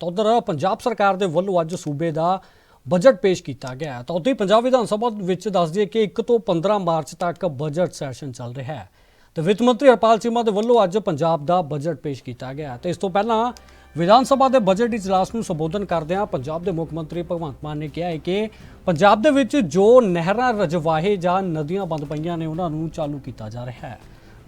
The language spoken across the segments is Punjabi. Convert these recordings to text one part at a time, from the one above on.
ਤਾਂ ਉਧਰ ਪੰਜਾਬ ਸਰਕਾਰ ਦੇ ਵੱਲੋਂ ਅੱਜ ਸੂਬੇ ਦਾ ਬਜਟ ਪੇਸ਼ ਕੀਤਾ ਗਿਆ ਤਾਂ ਉੱਥੇ ਹੀ ਪੰਜਾਬ ਵਿਧਾਨ ਸਭਾ ਵਿੱਚ ਦੱਸ ਦਈਏ ਕਿ 1 ਤੋਂ 15 ਮਾਰਚ ਤੱਕ ਬਜਟ ਸੈਸ਼ਨ ਚੱਲ ਰਿਹਾ ਹੈ। ਤੇ ਵਿੱਤ ਮੰਤਰੀ ਹਰਪਾਲ ਚੀਮਾ ਦੇ ਵੱਲੋਂ ਅੱਜ ਪੰਜਾਬ ਦਾ ਬਜਟ ਪੇਸ਼ ਕੀਤਾ ਗਿਆ ਹੈ। ਤੇ ਇਸ ਤੋਂ ਪਹਿਲਾਂ ਵਿਧਾਨ ਸਭਾ ਦੇ ਬਜਟ ਇਜਲਾਸ ਨੂੰ ਸੰਬੋਧਨ ਕਰਦਿਆਂ ਪੰਜਾਬ ਦੇ ਮੁੱਖ ਮੰਤਰੀ ਭਗਵੰਤ ਮਾਨ ਨੇ ਕਿਹਾ ਹੈ ਕਿ ਪੰਜਾਬ ਦੇ ਵਿੱਚ ਜੋ ਨਹਿਰਾਂ, ਰਜਵਾਹੇ ਜਾਂ ਨਦੀਆਂ ਬੰਦ ਪਈਆਂ ਨੇ, ਉਹਨਾਂ ਨੂੰ ਚਾਲੂ ਕੀਤਾ ਜਾ ਰਿਹਾ ਹੈ।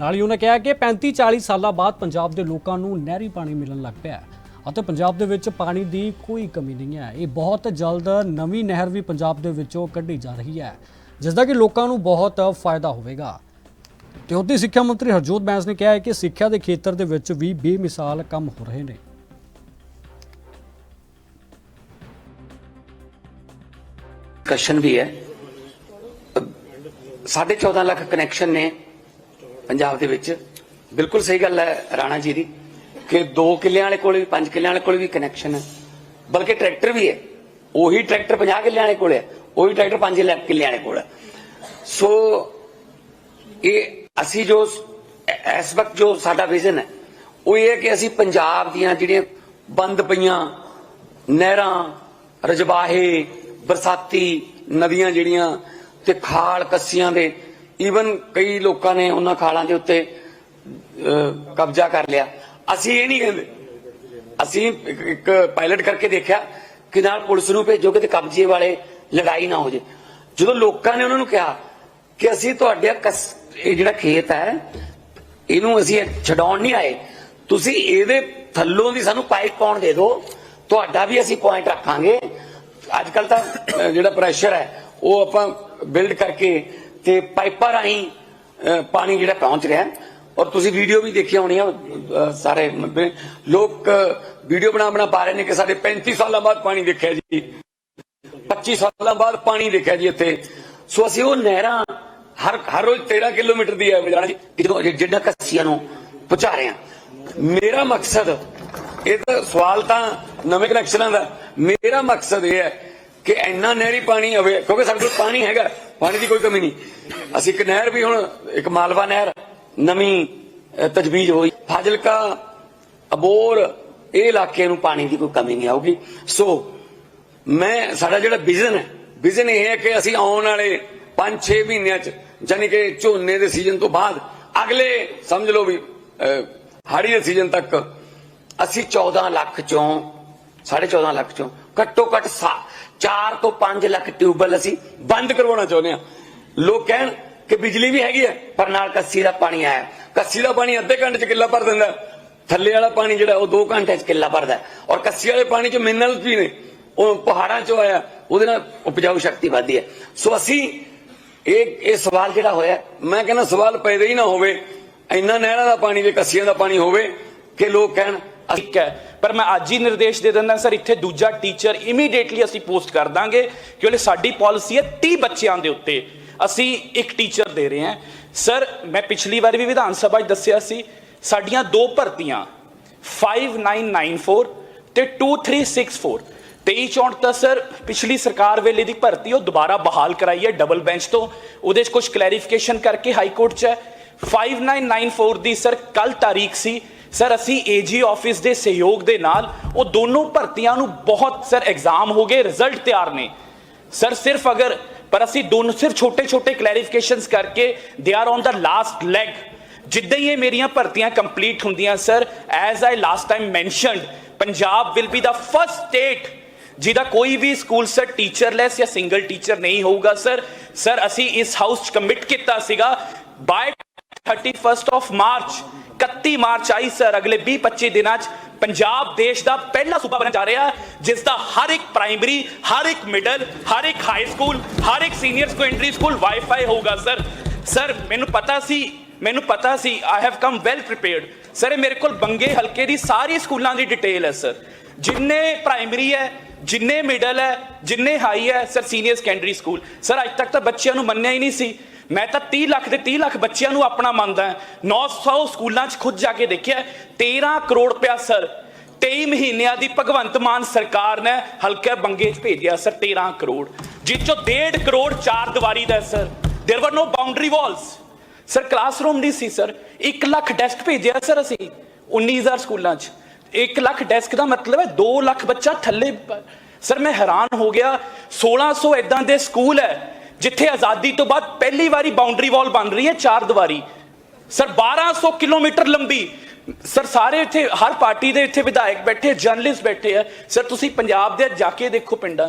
ਨਾਲ ਹੀ ਉਹਨਾਂ ਕਿਹਾ ਕਿ 35 40 ਸਾਲਾਂ ਬਾਅਦ ਪੰਜਾਬ ਦੇ ਲੋਕਾਂ ਨੂੰ ਨਹਿਰੀ ਪਾਣੀ ਮਿਲਣ ਲੱਗ ਪਿਆ ਹੈ। ਅਤੇ ਪੰਜਾਬ ਦੇ ਵਿੱਚ ਪਾਣੀ ਦੀ ਕੋਈ ਕਮੀ ਨਹੀਂ ਹੈ। ਇਹ ਬਹੁਤ ਜਲਦ ਨਵੀਂ ਨਹਿਰ ਵੀ ਪੰਜਾਬ ਦੇ ਵਿੱਚੋਂ ਕੱਢੀ ਜਾ ਰਹੀ ਹੈ ਜਿਸ ਦਾ ਕਿ ਲੋਕਾਂ ਨੂੰ ਬਹੁਤ ਫਾਇਦਾ ਹੋਵੇਗਾ। ਤੇ ਉੱਥੇ ਸਿੱਖਿਆ ਮੰਤਰੀ ਹਰਜੋਤ ਬੈਂਸ ਨੇ ਕਿਹਾ ਹੈ ਕਿ ਸਿੱਖਿਆ ਦੇ ਖੇਤਰ ਦੇ ਵਿੱਚ ਵੀ ਬੇਮਿਸਾਲ ਕੰਮ ਹੋ ਰਹੇ ਨੇ। ਕਸ਼ਨ ਵੀ ਹੈ। ਸਾਢੇ 14 ਲੱਖ ਕਨੈਕਸ਼ਨ ਨੇ ਪੰਜਾਬ ਦੇ ਵਿੱਚ। ਬਿਲਕੁਲ ਸਹੀ ਗੱਲ ਹੈ ਰਾਣਾ ਜੀ ਦੀ। ਕਿ 2 ਕਿੱਲਿਆਂ ਵਾਲੇ ਕੋਲ ਵੀ 5 ਕਿੱਲਿਆਂ ਵਾਲੇ ਕੋਲ ਵੀ ਕਨੈਕਸ਼ਨ ਹੈ। ਬਲਕਿ ਟਰੈਕਟਰ ਵੀ ਹੈ। ਉਹੀ ਟਰੈਕਟਰ 50 ਕਿੱਲਿਆਂ ਵਾਲੇ ਕੋਲ ਹੈ। ਉਹੀ ਟਰੈਕਟਰ 5 ਲੱਖ ਕਿੱਲਿਆਂ ਵਾਲੇ ਕੋਲ ਹੈ। ਸੋ, ਇਹ ਅਸੀਂ ਜੋ ਇਸ ਵਕਤ ਜੋ ਸਾਡਾ ਵਿਜ਼ਨ ਹੈ, ਉਹ ਇਹ ਹੈ ਕਿ ਅਸੀਂ ਪੰਜਾਬ ਦੀਆਂ ਜਿਹੜੀਆਂ ਬੰਦ ਪਈਆਂ ਨਹਿਰਾਂ, ਰਜਵਾਹੇ, ਬਰਸਾਤੀ ਨਦੀਆਂ ਜਿਹੜੀਆਂ ਤੇ ਖਾਲ ਕੱਸੀਆਂ ਦੇ ਈਵਨ ਕਈ ਲੋਕਾਂ ਨੇ ਉਹਨਾਂ ਖਾਲਾਂ ਦੇ ਉੱਤੇ ਕਬਜ਼ਾ ਕਰ ਲਿਆ। ਅਸੀਂ ਇਹ ਨਹੀਂ ਕਹਿੰਦੇ। ਅਸੀਂ ਇੱਕ- ਪਾਇਲਟ ਕਰਕੇ ਦੇਖਿਆ ਕਿ ਨਾਲ ਪੁਲਿਸ ਨੂੰ ਭੇਜੋਗੇ ਤੇ ਕਬਜ਼ੇ ਵਾਲੇ ਲੜਾਈ ਨਾ ਹੋ ਜੇ। ਜਦੋਂ ਲੋਕਾਂ ਨੇ ਉਹਨਾਂ ਨੂੰ ਕਿਹਾ ਕਿ ਅਸੀਂ ਤੁਹਾਡੇ ਇਹ ਜਿਹੜਾ ਖੇਤ ਹੈ, ਇਹਨੂੰ ਅਸੀਂ ਛਡਾਉਣ ਨਹੀਂ ਆਏ, ਤੁਸੀਂ ਇਹਦੇ ਥੱਲੋਂ ਦੀ ਸਾਨੂੰ ਪਾਈਪ ਪਾਉਣ ਦੇ ਦਿਓ, ਤੁਹਾਡਾ ਵੀ ਅਸੀਂ ਪੁਆਇੰਟ ਰੱਖਾਂਗੇ। ਅੱਜ ਕੱਲ ਤਾਂ ਜਿਹੜਾ ਪ੍ਰੈਸ਼ਰ ਹੈ, ਉਹ ਆਪਾਂ ਬਿਲਡ ਕਰਕੇ ਤੇ ਪਾਈਪਾਂ ਰਾਹੀਂ ਪਾਣੀ ਜਿਹੜਾ ਪਹੁੰਚ ਰਿਹਾ ਔਰ ਤੁਸੀਂ ਵੀਡੀਓ ਵੀ ਦੇਖੀਆਂ ਹੋਣੀਆਂ ਅਹ, ਸਾਰੇ ਲੋਕ ਵੀਡੀਓ ਬਣਾ ਬਣਾ ਪਾ ਰਹੇ ਨੇ ਕਿ ਸਾਡੇ 35 ਸਾਲਾਂ ਬਾਅਦ ਪਾਣੀ ਦੇਖਿਆ ਜੀ। 25 ਸਾਲਾਂ ਬਾਅਦ ਪਾਣੀ ਦੇਖਿਆ ਜੀ ਇੱਥੇ। ਸੋ ਅਸੀਂ ਉਹ ਨਹਿਰਾਂ ਹਰ ਹਰ ਰੋਜ਼ 13 ਕਿਲੋਮੀਟਰ ਦੀ ਐਵਰੇਜ ਰਾਣਾ ਜੀ ਕਿ ਜਦੋਂ ਜਿੱਡਾ ਕੱਸੀਆਂ ਨੂੰ ਪਹੁੰਚਾ ਰਹੇ ਹਾਂ। ਮੇਰਾ ਮਕਸਦ ਇਹ ਤਾਂ ਸਵਾਲ ਤਾਂ ਨਵੇਂ ਕਨੈਕਸ਼ਨਾਂ ਦਾ ਮੇਰਾ ਮਕਸਦ ਇਹ ਹੈ ਕਿ ਇੰਨਾ ਨਹਿਰੀ ਪਾਣੀ ਹੋਵੇ ਕਿਉਂਕਿ ਸਾਡੇ ਕੋਲ ਪਾਣੀ ਹੈਗਾ ਪਾਣੀ ਦੀ ਕੋਈ ਕਮੀ ਨਹੀਂ। ਅਸੀਂ ਇੱਕ ਨਹਿਰ ਵੀ ਹੁਣ ਇੱਕ ਮਾਲਵਾ ਨਹਿਰ ਨਵੀਂ ਅਹ, ਤਜਵੀਜ਼ ਹੋਈ। ਫਾਜ਼ਿਲਕਾ ਅਬੋਰ ਇਹ ਇਲਾਕੇ ਨੂੰ ਪਾਣੀ ਦੀ ਕੋਈ ਕਮੀ ਨਹੀਂ ਆਊਗੀ। ਸੋ ਮੈਂ ਸਾਡਾ ਜਿਹੜਾ ਵਿਜ਼ਨ ਹੈ ਵਿਜ਼ਨ ਇਹ ਹੈ ਕਿ ਅਸੀਂ ਆਉਣ ਵਾਲੇ 5-6 ਮਹੀਨਿਆਂ ਚ ਯਾਨੀ ਕਿ ਝੋਨੇ ਦੇ ਸੀਜ਼ਨ ਤੋਂ ਬਾਅਦ ਅਗਲੇ ਸਮਝ ਲਓ ਵੀ ਅਹ, ਹਾੜੀ ਦੇ ਸੀਜ਼ਨ ਤੱਕ ਅਸੀਂ 14 ਲੱਖ ਚੋਂ 14.5 ਲੱਖ ਚੋਂ ਘੱਟੋ ਘੱਟ 4 ਤੋਂ 5 ਲੱਖ ਟਿਊਬਵੈਲ ਅਸੀਂ ਬੰਦ ਕਰਵਾਉਣਾ ਚਾਹੁੰਦੇ ਹਾਂ। ਲੋਕ ਕਹਿਣ ਕਿ ਬਿਜਲੀ ਵੀ ਹੈਗੀ ਹੈ ਪਰ ਨਾਲ ਕੱਸੀ ਦਾ ਪਾਣੀ ਆਇਆ। ਕੱਸੀ ਦਾ ਪਾਣੀ ਅੱਧੇ ਘੰਟੇ ਚ ਕਿੱਲਾ ਭਰ ਦਿੰਦਾ। ਥੱਲੇ ਵਾਲਾ ਪਾਣੀ ਜਿਹੜਾ, ਉਹ 2 ਘੰਟੇ ਚ ਕਿੱਲਾ ਭਰਦਾ ਔਰ ਕੱਸੀ ਵਾਲੇ ਪਾਣੀ ਚ ਮਿਨਰਲਸ ਵੀ ਨੇ। ਉਹ ਪਹਾੜਾਂ ਚੋਂ ਆਇਆ, ਉਹਦੇ ਨਾਲ ਉਪਜਾਊ ਸ਼ਕਤੀ ਵੱਧਦੀ ਹੈ। ਸੋ ਅਸੀਂ ਇਹ ਇਹ ਸਵਾਲ ਜਿਹੜਾ ਹੋਇਆ, ਮੈਂ ਕਹਿੰਦਾ ਸਵਾਲ ਪੈਦਾ ਹੀ ਨਾ ਹੋਵੇ। ਇੰਨਾ ਨਹਿਰਾਂ ਦਾ ਪਾਣੀ ਤੇ ਕੱਸੀਆਂ ਦਾ ਪਾਣੀ ਹੋਵੇ ਕਿ ਲੋਕ ਕਹਿਣ, ਅਸੀਂ ਠੀਕ ਹੈ, ਪਰ ਮੈਂ ਅੱਜ ਹੀ ਨਿਰਦੇਸ਼ ਦੇ ਦਿੰਦਾ, ਸਰ, ਇੱਥੇ ਦੂਜਾ ਟੀਚਰ ਇਮੀਡੀਏਟਲੀ ਅਸੀਂ ਪੋਸਟ ਕਰ ਦਾਂਗੇ ਕਿ ਉਹਲੇ ਸਾਡੀ ਪਾਲਿਸੀ ਹੈ 30 ਬੱਚਿਆਂ ਦੇ ਉੱਤੇ। ਅਸੀਂ ਇੱਕ ਟੀਚਰ ਦੇ ਰਹੇ ਹਾਂ। ਸਰ ਮੈਂ ਪਿਛਲੀ ਵਾਰ ਵੀ ਵਿਧਾਨ ਸਭਾ 'ਚ ਦੱਸਿਆ ਸੀ, ਸਾਡੀਆਂ ਦੋ ਭਰਤੀਆਂ 5994 ਤੇ 2364 23 ਚੌਂਟ ਤਾਂ ਸਰ ਪਿਛਲੀ ਸਰਕਾਰ ਵੇਲੇ ਦੀ ਭਰਤੀ, ਉਹ ਦੁਬਾਰਾ ਬਹਾਲ ਕਰਾਈ ਹੈ ਡਬਲ ਬੈਂਚ ਤੋਂ। ਉਹਦੇ 'ਚ ਕੁਝ ਕਲੈਰੀਫਿਕੇਸ਼ਨ ਕਰਕੇ ਹਾਈ ਕੋਰਟ 'ਚ ਹੈ। 5994 ਦੀ ਸਰ ਕੱਲ ਤਾਰੀਖ ਸੀ। ਸਰ ਅਸੀਂ ਏਜੀ ਆਫਿਸ ਦੇ ਸਹਿਯੋਗ ਦੇ ਨਾਲ ਉਹ ਦੋਨੋਂ ਭਰਤੀਆਂ ਨੂੰ ਬਹੁਤ ਸਰ ਐਗਜ਼ਾਮ ਹੋ ਗਏ ਰਿਜ਼ਲਟ ਤਿਆਰ ਨੇ। ਸਰ ਸਿਰਫ ਅਗਰ ਪਰ ਅਸੀਂ ਦੋਨੋਂ ਸਿਰਫ ਛੋਟੇ ਛੋਟੇ ਕਲੈਰੀਫਿਕੇਸ਼ਨਸ ਕਰਕੇ ਦੇ are on the last leg ਜਿੱਦਾਂ ਹੀ ਇਹ ਮੇਰੀਆਂ ਭਰਤੀਆਂ ਕੰਪਲੀਟ ਹੁੰਦੀਆਂ sir as I last time mentioned Punjab will be the first state ਜਿਹਦਾ ਕੋਈ ਵੀ ਸਕੂਲ ਸਰ ਟੀਚਰਲੈਸ ਜਾਂ ਸਿੰਗਲ ਟੀਚਰ ਨਹੀਂ ਹੋਊਗਾ ਸਰ ਸਰ ਅਸੀਂ ਇਸ ਹਾਊਸ 'ਚ ਕਮਿਟ ਕੀਤਾ ਸੀਗਾ by 31st of March 31 March I, sir. ਅਗਲੇ 20 25 ਦਿਨਾਂ 'ਚ ਪੰਜਾਬ ਦੇਸ਼ ਦਾ ਪਹਿਲਾ ਸੂਬਾ ਬਣਨ ਜਾ ਰਿਹਾ, ਜਿਸ ਦਾ ਹਰ ਇੱਕ ਪ੍ਰਾਇਮਰੀ, ਹਰ ਇੱਕ ਮਿਡਲ, ਹਰ ਇੱਕ ਹਾਈ ਸਕੂਲ, ਹਰ ਇੱਕ ਸੀਨੀਅਰ ਸੈਕੰਡਰੀ ਸਕੂਲ ਵਾਈਫਾਈ ਹੋਊਗਾ, ਸਰ। ਸਰ, ਮੈਨੂੰ ਪਤਾ ਸੀ, ਮੈਨੂੰ ਪਤਾ ਸੀ I have come well prepared sir, ਇਹ ਮੇਰੇ ਕੋਲ ਬੰਗੇ ਹਲਕੇ ਦੀ ਸਾਰੀ ਸਕੂਲਾਂ ਦੀ ਡਿਟੇਲ ਹੈ, ਸਰ। ਜਿੰਨੇ ਪ੍ਰਾਇਮਰੀ ਹੈ, ਜਿੰਨੇ ਮਿਡਲ ਹੈ, ਜਿੰਨੇ ਹਾਈ ਹੈ, sir, senior secondary school. Sir, ਅੱਜ ਤੱਕ ਤਾਂ ਬੱਚਿਆਂ ਨੂੰ ਮੰਨਿਆ ਹੀ ਨਹੀਂ ਸੀ। ਮੈਂ ਤਾਂ 30 ਲੱਖ ਦੇ 30 ਲੱਖ ਬੱਚਿਆਂ ਨੂੰ ਆਪਣਾ ਮੰਨਦਾ 900 ਸਕੂਲਾਂ 'ਚ ਖੁਦ ਜਾ ਕੇ ਦੇਖਿਆ 13 ਕਰੋੜ ਰੁਪਇਆ ਸਰ 23 ਮਹੀਨਿਆਂ ਦੀ ਭਗਵੰਤ ਮਾਨ ਸਰਕਾਰ ਨੇ ਹਲਕੇ ਬੰਗੇ 'ਚ ਭੇਜਿਆ ਸਰ 13 ਕਰੋੜ ਜਿਸ ਚੋਂ 1.5 ਕਰੋੜ ਚਾਰ ਦੀਵਾਰੀ ਦਾ sir there were no boundary walls sir classroom ਨਹੀਂ ਸੀ ਸਰ 1 ਲੱਖ ਡੈਸਕ ਭੇਜਿਆ ਸਰ ਅਸੀਂ 19000 ਸਕੂਲਾਂ 'ਚ 1 ਲੱਖ ਡੈਸਕ ਦਾ ਮਤਲਬ ਹੈ 2 ਲੱਖ ਬੱਚਾ ਥੱਲੇ ਪ- ਸਰ ਮੈਂ ਹੈਰਾਨ ਹੋ ਗਿਆ 1600 ਇਦਾਂ ਦੇ ਸਕੂਲ ਹੈ ਜਿੱਥੇ ਆਜ਼ਾਦੀ ਤੋਂ ਬਾਅਦ ਪਹਿਲੀ ਵਾਰੀ ਬਾਉਂਡਰੀ ਵਾਲ ਬਣ ਰਹੀ ਹੈ ਚਾਰ ਦੀਵਾਰੀ ਸਰ 1200 ਕਿਲੋਮੀਟਰ ਲੰਬੀ ਸਰ ਸਾਰੇ ਇੱਥੇ ਹਰ ਪਾਰਟੀ ਦੇ ਇੱਥੇ ਵਿਧਾਇਕ ਬੈਠੇ ਜਰਨਲਿਸਟ ਬੈਠੇ ਆ ਸਰ ਤੁਸੀਂ ਪੰਜਾਬ ਦੇ ਜਾ ਕੇ ਦੇਖੋ ਪਿੰਡਾਂ